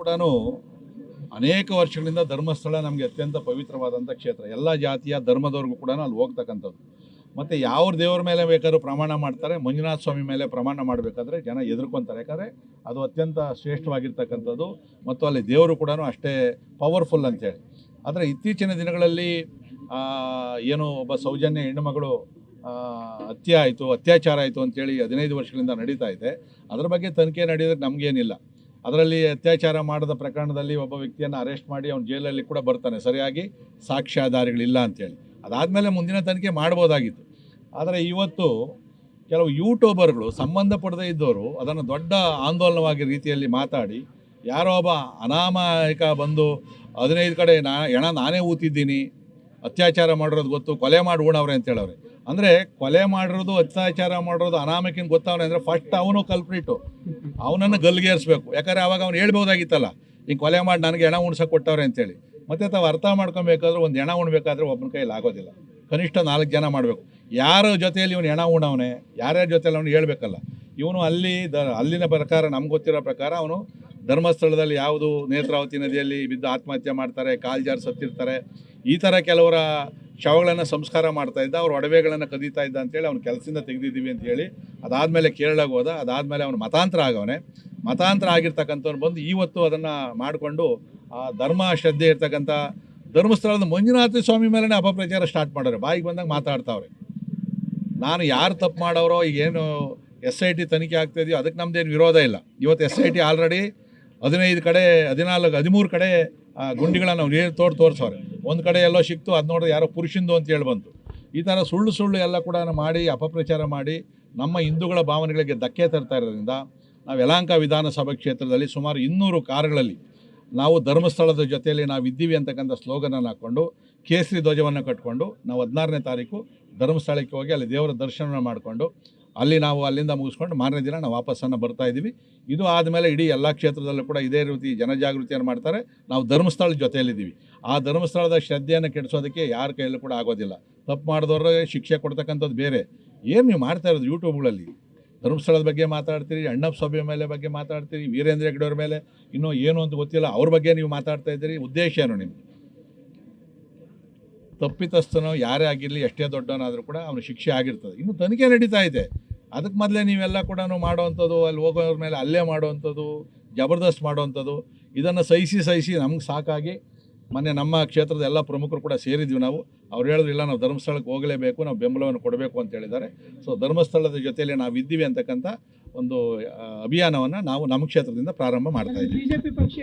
ಕೂಡ ಅನೇಕ ವರ್ಷಗಳಿಂದ ಧರ್ಮಸ್ಥಳ ನಮಗೆ ಅತ್ಯಂತ ಪವಿತ್ರವಾದಂಥ ಕ್ಷೇತ್ರ. ಎಲ್ಲ ಜಾತಿಯ ಧರ್ಮದವ್ರಿಗೂ ಕೂಡ ಅಲ್ಲಿ ಹೋಗ್ತಕ್ಕಂಥದ್ದು. ಮತ್ತು ಯಾವ ದೇವರ ಮೇಲೆ ಬೇಕಾದ್ರೂ ಪ್ರಮಾಣ ಮಾಡ್ತಾರೆ, ಮಂಜುನಾಥ ಸ್ವಾಮಿ ಮೇಲೆ ಪ್ರಮಾಣ ಮಾಡಬೇಕಾದ್ರೆ ಜನ ಎದುರ್ಕೊತಾರೆ. ಯಾಕಂದರೆ ಅದು ಅತ್ಯಂತ ಶ್ರೇಷ್ಠವಾಗಿರ್ತಕ್ಕಂಥದ್ದು ಮತ್ತು ಅಲ್ಲಿ ದೇವರು ಕೂಡ ಅಷ್ಟೇ ಪವರ್ಫುಲ್ ಅಂತೇಳಿ. ಆದರೆ ಇತ್ತೀಚಿನ ದಿನಗಳಲ್ಲಿ ಏನು ಒಬ್ಬ ಸೌಜನ್ಯ ಹೆಣ್ಣುಮಗಳು ಹತ್ಯೆ ಆಯಿತು, ಅತ್ಯಾಚಾರ ಆಯಿತು ಅಂತೇಳಿ ಹದಿನೈದು ವರ್ಷಗಳಿಂದ ನಡೀತಾ ಇದೆ. ಅದರ ಬಗ್ಗೆ ತನಿಖೆ ನಡೆಯೋದಕ್ಕೆ ನಮಗೇನಿಲ್ಲ. ಅದರಲ್ಲಿ ಅತ್ಯಾಚಾರ ಮಾಡಿದ ಪ್ರಕರಣದಲ್ಲಿ ಒಬ್ಬ ವ್ಯಕ್ತಿಯನ್ನು ಅರೆಸ್ಟ್ ಮಾಡಿ ಅವನು ಜೈಲಲ್ಲಿ ಕೂಡ ಬರ್ತಾನೆ. ಸರಿಯಾಗಿ ಸಾಕ್ಷ್ಯಾಧಾರಿಗಳಿಲ್ಲ ಅಂತೇಳಿ. ಅದಾದಮೇಲೆ ಮುಂದಿನ ತನಿಖೆ ಮಾಡ್ಬೋದಾಗಿತ್ತು. ಆದರೆ ಇವತ್ತು ಕೆಲವು ಯೂಟ್ಯೂಬರ್ಗಳು ಸಂಬಂಧಪಡದೇ ಇದ್ದವರು ಅದನ್ನು ದೊಡ್ಡ ಆಂದೋಲನವಾಗಿ ರೀತಿಯಲ್ಲಿ ಮಾತಾಡಿ, ಯಾರೋ ಒಬ್ಬ ಅನಾಮಾಯಕ ಬಂದು, ಹದಿನೈದು ಕಡೆ ನಾ ಹೆಣ ನಾನೇ ಊತಿದ್ದೀನಿ ಅತ್ಯಾಚಾರ ಮಾಡಿರೋದು ಗೊತ್ತು, ಕೊಲೆ ಮಾಡಿ ಉಣವ್ರೆ ಅಂತ ಹೇಳವ್ರೆ. ಅಂದರೆ ಕೊಲೆ ಮಾಡಿರೋದು, ಅತ್ಯಾಚಾರ ಮಾಡಿರೋದು ಅನಾಮಕಿನ ಗೊತ್ತವನೇ ಅಂದರೆ ಫಸ್ಟ್ ಅವನು ಕಲ್ಪ್ರಿಟು ಅವನನ್ನು ಗಲ್ಗೇರಿಸ್ಬೇಕು. ಯಾಕಂದರೆ ಅವಾಗ ಅವ್ನು ಹೇಳ್ಬೋದಾಗಿತ್ತಲ್ಲ ಹಿಂಗೆ ಕೊಲೆ ಮಾಡಿ ನನಗೆ ಹೆಣ ಉಣ್ಸಕ್ಕೆ ಕೊಟ್ಟವ್ರೆ ಅಂತೇಳಿ ಮತ್ತೆ ತಾವು ಅರ್ಥ ಮಾಡ್ಕೊಬೇಕಾದ್ರೆ ಒಂದು ಹೆಣ ಉಣ್ಬೇಕಾದ್ರೆ ಒಬ್ಬನ ಕೈಯಲ್ಲಿ ಆಗೋದಿಲ್ಲ. ಕನಿಷ್ಠ ನಾಲ್ಕು ಜನ ಮಾಡಬೇಕು. ಯಾರ ಜೊತೆಯಲ್ಲಿ ಇವನು ಹೆಣ ಉಣವನೆ ಯಾರ್ಯಾರ ಜೊತೆಯಲ್ಲಿ ಅವನು ಹೇಳಬೇಕಲ್ಲ. ಇವನು ಅಲ್ಲಿ ದ, ಅಲ್ಲಿನ ಪ್ರಕಾರ, ನಮ್ಗೆ ಗೊತ್ತಿರೋ ಪ್ರಕಾರ ಅವನು ಧರ್ಮಸ್ಥಳದಲ್ಲಿ ಯಾವುದು ನೇತ್ರಾವತಿ ನದಿಯಲ್ಲಿ ಬಿದ್ದು ಆತ್ಮಹತ್ಯೆ ಮಾಡ್ತಾರೆ ಕಾಲು ಜಾರು ಸತ್ತಿರ್ತಾರೆ. ಈ ಥರ ಕೆಲವರ ಶವಗಳನ್ನು ಸಂಸ್ಕಾರ ಮಾಡ್ತಾ ಇದ್ದ, ಅವ್ರ ಒಡವೆಗಳನ್ನು ಕದೀತಾ ಇದ್ದ ಅಂತೇಳಿ ಅವ್ನು ಕೆಲಸದಿಂದ ತೆಗೆದಿದ್ದೀವಿ ಅಂತ ಹೇಳಿ ಅದಾದಮೇಲೆ ಕೇರಳಗೆ ಹೋದ, ಅದಾದಮೇಲೆ ಅವನು ಮತಾಂತರ ಆಗವನೆ. ಮತಾಂತರ ಆಗಿರ್ತಕ್ಕಂಥವ್ನು ಬಂದು ಇವತ್ತು ಅದನ್ನು ಮಾಡಿಕೊಂಡು ಆ ಧರ್ಮ ಶ್ರದ್ಧೆ ಇರ್ತಕ್ಕಂಥ ಧರ್ಮಸ್ಥಳದ ಮಂಜುನಾಥ ಸ್ವಾಮಿ ಮೇಲೇ ಅಪಪ್ರಚಾರ ಸ್ಟಾರ್ಟ್ ಮಾಡೋರು ಬಾಯಿಗೆ ಬಂದಾಗ ಮಾತಾಡ್ತಾವ್ರೆ. ನಾನು ಯಾರು ತಪ್ಪು ಮಾಡೋರೋ ಈಗೇನು ಎಸ್ ಐ ಟಿ ತನಿಖೆ ಆಗ್ತಾಯಿದೆಯೋ ಅದಕ್ಕೆ ನಮ್ಮದೇನು ವಿರೋಧ ಇಲ್ಲ. ಇವತ್ತು ಎಸ್ ಐ ಟಿ ಆಲ್ರೆಡಿ ಹದಿನೈದು ಕಡೆ, ಹದಿನಾಲ್ಕು, ಹದಿಮೂರು ಕಡೆ ಗುಂಡಿಗಳನ್ನು ನೀರು ತೋಡ್ ತೋರಿಸೋರೆ ಒಂದು ಕಡೆ ಎಲ್ಲೋ ಸಿಕ್ತು, ಅದು ನೋಡಿದ್ರೆ ಯಾರೋ ಪುರುಷಿಂದು ಅಂತ ಹೇಳಿ ಬಂತು. ಈ ಥರ ಸುಳ್ಳು ಸುಳ್ಳು ಎಲ್ಲ ಕೂಡ ಮಾಡಿ, ಅಪಪ್ರಚಾರ ಮಾಡಿ, ನಮ್ಮ ಹಿಂದೂಗಳ ಭಾವನೆಗಳಿಗೆ ಧಕ್ಕೆ ತರ್ತಾ ಇರೋದ್ರಿಂದ ನಾವು ಯಲಾಂಕ ವಿಧಾನಸಭಾ ಕ್ಷೇತ್ರದಲ್ಲಿ ಸುಮಾರು ಇನ್ನೂರು ಕಾರುಗಳಲ್ಲಿ ನಾವು ಧರ್ಮಸ್ಥಳದ ಜೊತೆಯಲ್ಲಿ ನಾವು ಇದ್ದೀವಿ ಅಂತಕ್ಕಂಥ ಸ್ಲೋಗನನ್ನು ಹಾಕ್ಕೊಂಡು ಕೇಸರಿ ಧ್ವಜವನ್ನು ಕಟ್ಕೊಂಡು, ನಾವು ಹದಿನಾರನೇ ತಾರೀಕು ಧರ್ಮಸ್ಥಳಕ್ಕೆ ಹೋಗಿ ಅಲ್ಲಿ ದೇವರ ದರ್ಶನ ಮಾಡಿಕೊಂಡು ಅಲ್ಲಿ ನಾವು ಅಲ್ಲಿಂದ ಮುಗಿಸ್ಕೊಂಡು ಮಾರನೇ ದಿನ ನಾವು ವಾಪಸ್ಸನ್ನು ಬರ್ತಾ ಇದ್ದೀವಿ. ಇದು ಆದಮೇಲೆ ಇಡೀ ಎಲ್ಲ ಕ್ಷೇತ್ರದಲ್ಲೂ ಕೂಡ ಇದೇ ರೀತಿ ಜನಜಾಗೃತಿಯನ್ನು ಮಾಡ್ತಾರೆ. ನಾವು ಧರ್ಮಸ್ಥಳದ ಜೊತೆಯಲ್ಲಿದ್ದೀವಿ. ಆ ಧರ್ಮಸ್ಥಳದ ಶ್ರದ್ಧೆಯನ್ನು ಕೆಡಿಸೋದಕ್ಕೆ ಯಾರ ಕೈಯಲ್ಲೂ ಕೂಡ ಆಗೋದಿಲ್ಲ. ತಪ್ಪು ಮಾಡಿದವ್ರಿಗೆ ಶಿಕ್ಷೆ ಕೊಡ್ತಕ್ಕಂಥದ್ದು ಬೇರೆ. ಏನು ನೀವು ಮಾಡ್ತಾ ಇರೋದು ಯೂಟ್ಯೂಬ್ಗಳಲ್ಲಿ? ಧರ್ಮಸ್ಥಳದ ಬಗ್ಗೆ ಮಾತಾಡ್ತೀರಿ ಅಣ್ಣಪ್ಪ ಸಭೆ ಮೇಲೆ ಬಗ್ಗೆ ಮಾತಾಡ್ತೀರಿ, ವೀರೇಂದ್ರ ಹೆಗ್ಡೆಯವ್ರ ಮೇಲೆ, ಇನ್ನೂ ಏನು ಅಂತ ಗೊತ್ತಿಲ್ಲ. ಅವ್ರ ಬಗ್ಗೆ ನೀವು ಮಾತಾಡ್ತಾ ಇದ್ದೀರಿ. ಉದ್ದೇಶ ಏನು ನಿಮ್ಗೆ? ತಪ್ಪಿತಸ್ಥನೋ ಯಾರೇ ಆಗಿರಲಿ ಎಷ್ಟೇ ದೊಡ್ಡವನಾದರೂ ಕೂಡ ಅವನು ಶಿಕ್ಷೆ ಆಗಿರ್ತದೆ. ಇನ್ನು ತನಿಖೆ ನಡೀತಾ ಇದೆ. ಅದಕ್ಕೆ ಮೊದಲೇ ನೀವೆಲ್ಲ ಕೂಡ ಮಾಡೋವಂಥದ್ದು ಅಲ್ಲಿ ಹೋಗೋವ್ರ ಮೇಲೆ ಅಲ್ಲೇ ಮಾಡೋವಂಥದ್ದು ಜಬರ್ದಸ್ತ್ ಮಾಡೋವಂಥದ್ದು ಇದನ್ನು ಸಹಿಸಿ ಸಹಿಸಿ ನಮ್ಗೆ ಸಾಕಾಗಿ ಮೊನ್ನೆ ನಮ್ಮ ಕ್ಷೇತ್ರದ ಎಲ್ಲ ಪ್ರಮುಖರು ಕೂಡ ಸೇರಿದ್ವಿ ನಾವು. ಅವ್ರು ಹೇಳಿದ್ರು ಇಲ್ಲ ನಾವು ಧರ್ಮಸ್ಥಳಕ್ಕೆ ಹೋಗಲೇಬೇಕು ನಾವು ಬೆಂಬಲವನ್ನು ಕೊಡಬೇಕು ಅಂತ ಹೇಳಿದ್ದಾರೆ. ಸೊ ಧರ್ಮಸ್ಥಳದ ಜೊತೆಯಲ್ಲಿ ನಾವು ಇದ್ದೀವಿ ಅಂತಕ್ಕಂಥ ಒಂದು ಅಭಿಯಾನವನ್ನು ನಾವು ನಮ್ಮ ಕ್ಷೇತ್ರದಿಂದ ಪ್ರಾರಂಭ ಮಾಡ್ತಾ ಇದ್ದೀವಿ. ಬಿಜೆಪಿ ಪಕ್ಷ